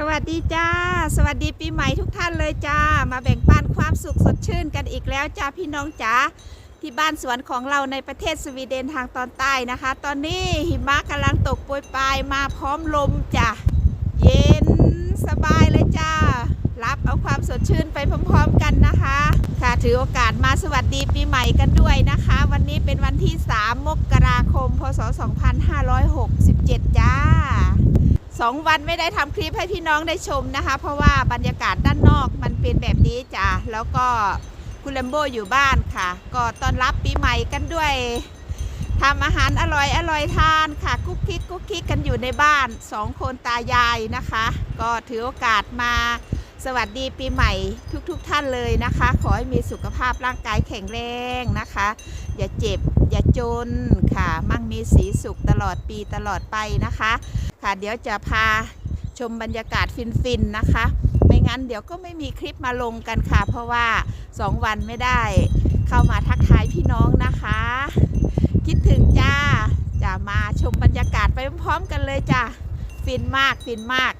สวัสดีจ้า สวัสดีปีใหม่ทุกท่านเลยจ้า มาแบ่งปันความสุขสดชื่นกันอีกแล้วจ้าพี่น้องจ๋าที่บ้านสวนของเราในประเทศสวีเดนทางตอนใต้นะคะ ตอนนี้หิมะกำลังตกโปรยปลายมาพร้อมลมจ้ะเย็นสบายเลยจ้า รับเอาความสดชื่นไปพร้อมๆกันนะคะ ค่ะถือโอกาสมาสวัสดีปีใหม่กันด้วยนะคะ วันนี้เป็นวันที่ 3 มกราคม พศ 2567 จ้า สองวันไม่ได้ทำคลิปให้พี่น้องได้ชมนะคะ เพราะว่าบรรยากาศด้านนอกมันเป็นแบบนี้จ้ะแล้วก็คุณเลมโบอยู่บ้านค่ะ ก็ต้อนรับปีใหม่กันด้วยทำอาหารอร่อยอร่อยทานค่ะ กุ๊กกิ๊กกุ๊กกิ๊กกันอยู่ในบ้านสองคนตายายนะคะ ก็ถือโอกาสมาสวัสดีปีใหม่ทุกๆทท่านเลยนะคะ ขอให้มีสุขภาพร่างกายแข็งแรงนะคะ อย่าเจ็บ อย่าจนค่ะ มั่งมีสีสุขตลอดปีตลอดไปนะคะ ค่ะเดี๋ยวจะพาชมบรรยากาศฟินๆนะคะ ไม่งั้นเดี๋ยวก็ไม่มีคลิปมาลงกันค่ะ เพราะว่า 2 วันไม่ได้ เข้ามาทักทายพี่น้องนะคะ คิดถึงจ้าจะมาชมบรรยากาศไปพร้อมๆกันเลยจ้าฟินมากฟินมาก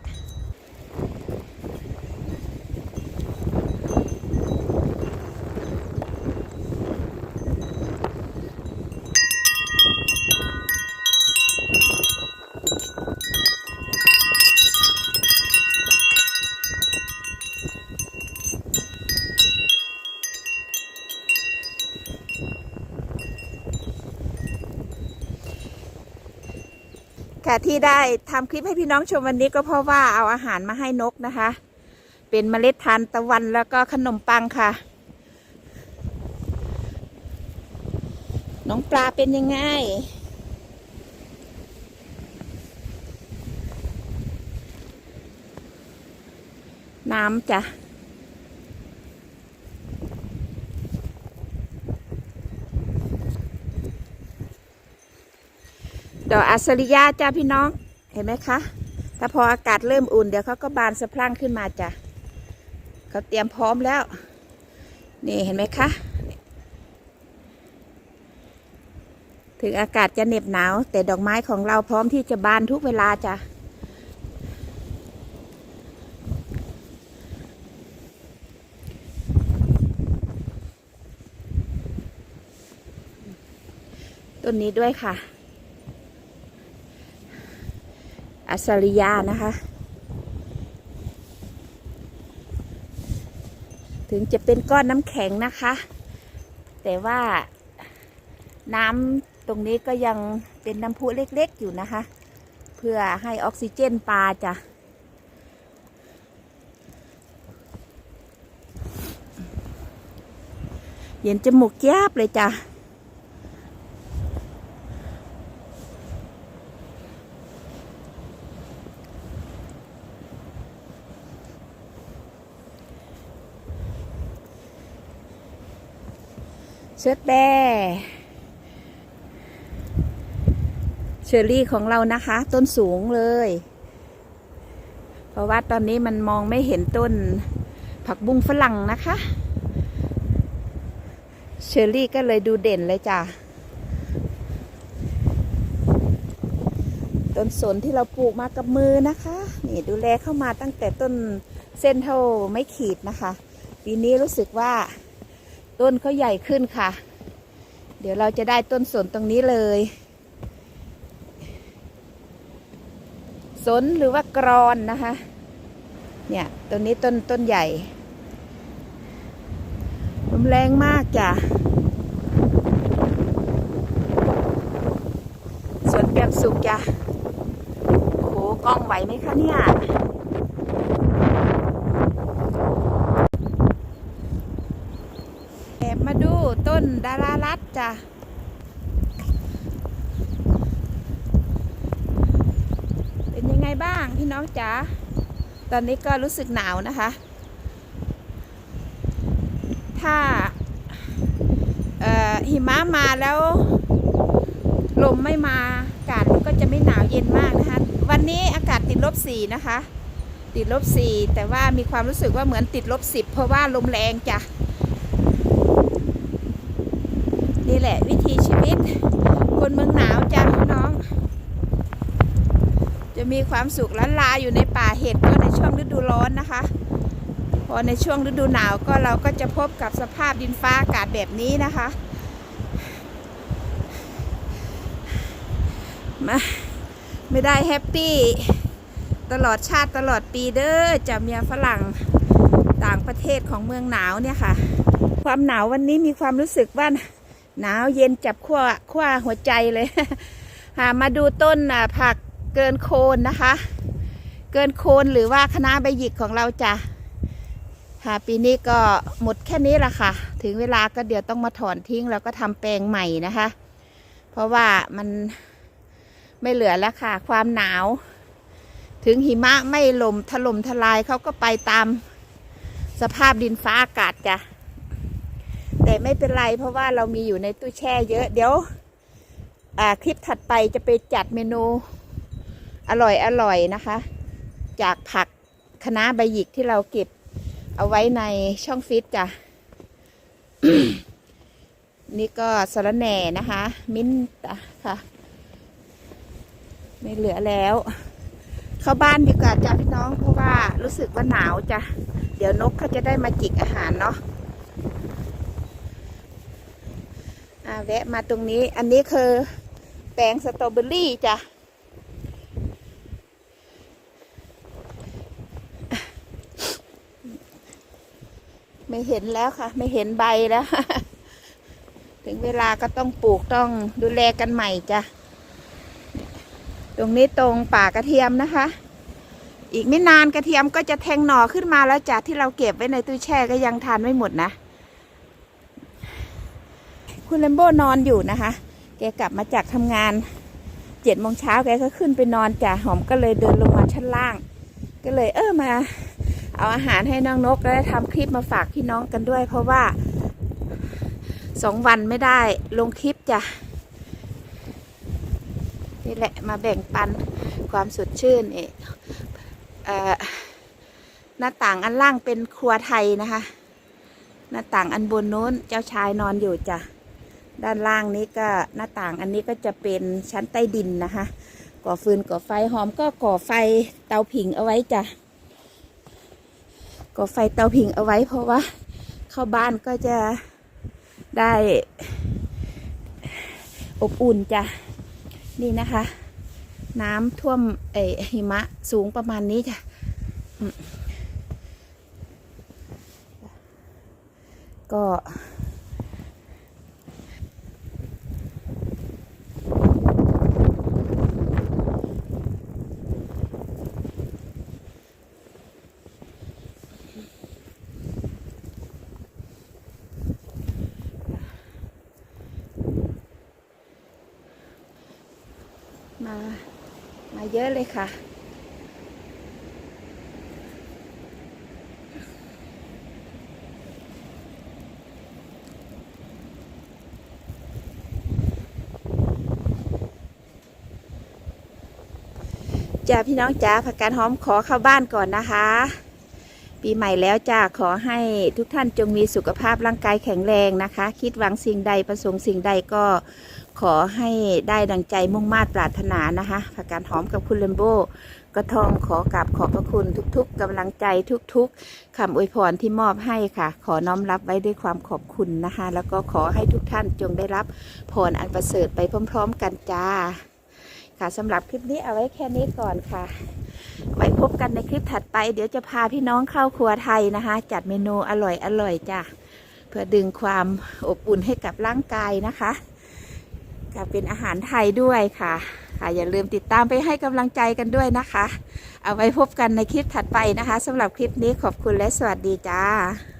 ค่ะที่ได้ทำคลิปให้พี่น้องชมวันนี้ก็เพราะว่าเอาอาหารมาให้นกนะคะ เป็นเมล็ดทานตะวันแล้วก็ขนมปังค่ะ น้องปลาเป็นยังไง น้ำจ้ะ อกอัศริยาจ้าพี่น้อง เห็นไหมคะ ถ้าพออากาศเริ่มอุ่นเดี๋ยวเขาก็บานสะพรั่งขึ้นมาจ้ะเขาเตรียมพร้อมแล้ว นี่เห็นไหมคะ ถึงอากาศจะเหน็บหนาว แต่ดอกไม้ของเราพร้อมที่จะบานทุกเวลาจ้ะต้นนี้ด้วยค่ะ อัสริยานะคะ ถึงจะเป็นก้อนน้ำแข็งนะคะ แต่ว่าน้ำตรงนี้ก็ยังเป็นน้ำพุเล็กๆอยู่นะคะ เพื่อให้ออกซิเจนปลาจ้ะเย็นจมูกแยบเลยจ้ะ เชิดแบเชอรี่ของเรานะคะ ต้นสูงเลย เพราะว่าตอนนี้มันมองไม่เห็นต้นผักบุ้งฝรั่งนะคะ เชอรี่ก็เลยดูเด่นเลยจ้ะต้นสนที่เราปลูกมากับมือนะคะ นี่ดูแลเข้ามาตั้งแต่ต้นเส้นเท่าไม่ขีดนะคะ ปีนี้รู้สึกว่า ต้นเขาใหญ่ขึ้นค่ะ เดี๋ยวเราจะได้ต้นสนตรงนี้เลย สนหรือว่ากรอนนะคะ เนี่ยต้นนี้ต้นต้นใหญ่ลมแรงมากจ้ะสวนแบบสุกจ้ะโอ้โหกล้องไหวไหมคะเนี่ย แอบมาดู ต้นดารารัตจ้ะเป็นยังไงบ้างพี่น้องจ๋าตอนนี้ก็รู้สึกหนาวนะคะ ถ้าหิมะมาแล้ว ลมไม่มาอากาศก็จะไม่หนาวเย็นมากนะคะ วันนี้อากาศติดลบสี่นะคะ ติดลบสี่แต่ว่ามีความรู้สึกว่าเหมือนติดลบสิบเพราะว่าลมแรงจ้ะ นี่แหละวิถีชีวิต คนเมืองหนาวจ้ะพี่น้อง จะมีความสุขล้านลาอยู่ในป่าเห็ดก็ในช่วงฤดูร้อนนะคะ พอในช่วงฤดูหนาวก็เราก็จะพบกับสภาพดินฟ้าอากาศแบบนี้นะคะมาไม่ได้แฮปปี้ตลอดชาติตลอดปีเด้อจะเมียฝรั่งต่างประเทศของเมืองหนาวเนี่ยค่ะ ความหนาววันนี้มีความรู้สึกว่า หนาวเย็นจับขั้วขั้วหัวใจเลยมาดูต้นผักเกินโคนนะคะ เกินโคนหรือว่าคณะใบหยิกของเราจะค่ะปีนี้ก็หมดแค่นี้ละค่ะ ถึงเวลาก็เดี๋ยวต้องมาถอนทิ้งแล้วก็ทำแปลงใหม่นะคะ เพราะว่ามันไม่เหลือแล้วค่ะ ความหนาว ถึงหิมะไม่ลมถล่มทลายเขาก็ไปตามสภาพดินฟ้าอากาศจ้ะ แต่ไม่เป็นไรเพราะว่าเรามีอยู่ในตู้แช่เยอะ เดี๋ยวคลิปถัดไปจะไปจัดเมนูอร่อยอร่อยนะคะ จากผักคะน้าใบหยิกที่เราเก็บเอาไว้ในช่องฟิตจ้ะ นี่ก็สระแหน่นะคะ มิ้นท์อะค่ะ ไม่เหลือแล้ว เข้าบ้านดีกว่าจ้ะพี่น้องเพราะว่ารู้สึกว่าหนาวจ้ะ เดี๋ยวนกเขาจะได้มาจิกอาหารเนาะ อ่า แวะมาตรงนี้ อันนี้คือแปลงสตรอเบอรี่จ้ะ ไม่เห็นแล้วค่ะ ไม่เห็นใบแล้ว ถึงเวลาก็ต้องปลูกต้องดูแลกันใหม่จ้ะ ตรงนี้ตรงป่ากระเทียมนะคะ อีกไม่นานกระเทียมก็จะแทงหน่อขึ้นมาแล้วจ้ะที่เราเก็บไว้ในตู้แช่ก็ยังทานไม่หมดนะ คุณเลมโบนอนอยู่นะคะ แกกลับมาจากทำงานเจ็ดโมงเช้าแกก็ขึ้นไปนอนจ้ะหอมก็เลยเดินลงมาชั้นล่าง ก็เลยเออมา เอาอาหารให้น้องนกแล้วได้ทำคลิปมาฝากพี่น้องกันด้วย เพราะว่าสองวันไม่ได้ลงคลิปจ้ะนี่แหละมาแบ่งปันความสดชื่นเอกเอ่อหน้าต่างอันล่างเป็นครัวไทยนะคะ หน้าต่างอันบนโน้นเจ้าชายนอนอยู่จ้ะ ด้านล่างนี้ก็หน้าต่างอันนี้ก็จะเป็นชั้นใต้ดินนะคะ ก่อฟืนก่อไฟหอมก็ก่อไฟเตาผิงเอาไว้จ้ะก่อไฟเตาผิงเอาไว้เพราะว่า เข้าบ้านก็จะได้อบอุ่นจ้ะนี่นะคะ น้ำท่วมเออหิมะสูงประมาณนี้จ้ะก็ มา มาเยอะเลยค่ะจ้าพี่น้องจ้าผักกาดหอมขอเข้าบ้านก่อนนะคะ ปีใหม่แล้วจ้าขอให้ทุกท่านจงมีสุขภาพร่างกายแข็งแรงนะคะ คิดหวังสิ่งใดประสงค์สิ่งใดก็ขอให้ได้ดังใจมุ่งมา่ปรารถนานะคะผักกาดหอมกับคุณเลมโบก็ทองขอกราบขอบพระคุณทุกๆกำลังใจทุกๆคำอวยพรที่มอบให้ค่ะ ขอน้อมรับไว้ด้วยความขอบคุณนะคะ แล้วก็ขอให้ทุกท่านจงได้รับพรอันประเสริฐไปพร้อม ๆ กันจ้า ค่ะสำหรับคลิปนี้เอาไว้แค่นี้ก่อนค่ะ ไว้พบกันในคลิปถัดไป เดี๋ยวจะพาพี่น้องเข้าครัวไทยนะคะ จัดเมนูอร่อยอร่อยจ้ะเพื่อดึงความอบอุ่นให้กับร่างกายนะคะค่ะเป็นอาหารไทยด้วยค่ะ ค่ะ อย่าลืมติดตามไปให้กำลังใจกันด้วยนะคะ เอาไว้พบกันในคลิปถัดไปนะคะสำหรับคลิปนี้ขอบคุณและสวัสดีจ้า